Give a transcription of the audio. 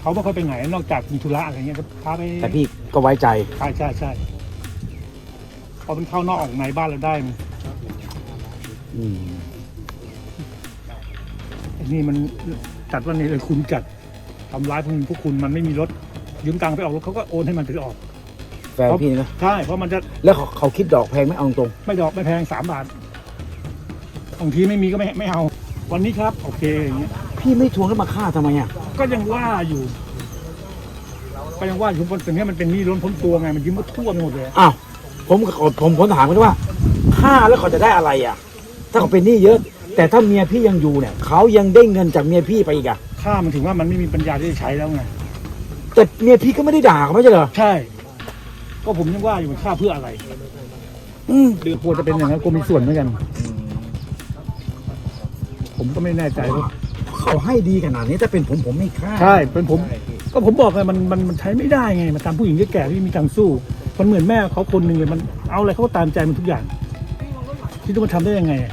เขาไม่ค่อยไปไหนนอกจากมีธุระอะไรเงี้ยจะพาไปแต่พี่ก็ไว้ใจ ใช่ใช่ใช่พอเป็นเข้านอกออกในบ้านเราได้มันอืมไอ้นี่มันจัดว่านี่เลยคุณจัดทำร้ายพวกคุณพวกคุณมันไม่มีรถยืมตังค์ไปออกรถเขาก็โอนให้มันไปออก แฟนพี่นะ ใช่เพราะมันจะแล้วเขาเขาคิดดอกแพงไหมเอาตรง ไม่ดอกไม่แพงสามบาทบางทีไม่มีก็ไม่ไม่เอา วันนี้ครับ โอเคอย่างเงี้ย พี่ไม่ทวงแล้วมาฆ่าทำไมอะก็ยังว่าอยู่ ก็ยังว่าอยู่บนตรงนี้มันเป็นหนี้ล้นพ้นตัวไงมันยืมมาทั่วไปหมดเลยอ้าวผมผมผมถามกันว่าฆ่าแล้วเขาจะได้อะไรอะ ถ้าเขาเป็นหนี้เยอะ แต่ถ้าเมียพี่ยังอยู่เนี่ยเขายังได้เงินจากเมียพี่ไปอีกอะค่ามันถึงว่ามันไม่มีปัญญาที่จะใช้แล้วไงแต่เมียพี่ก็ไม่ได้ด่าเขาไม่ใช่เหรอใช่ ก็ผมยังว่าอยู่มันค่าเพื่ออะไร อืมหรือควรจะเป็นอย่างนั้นกูมีส่วนเหมือนกัน ผมก็ไม่แน่ใจว่า เขาให้ดีขนาดนี้ถ้าเป็นผมผมไม่ฆ่าใช่เป็นผม ก็ผมบอกไงมันมันมันใช้ไม่ได้ไงมันตามผู้หญิงแก่ๆที่มีทางสู้ มันเหมือนแม่เขาคนหนึ่งเลยมันเอาอะไรเขาก็ตามใจมันทุกอย่าง ที่ต้องมาทำได้ยังไงอะ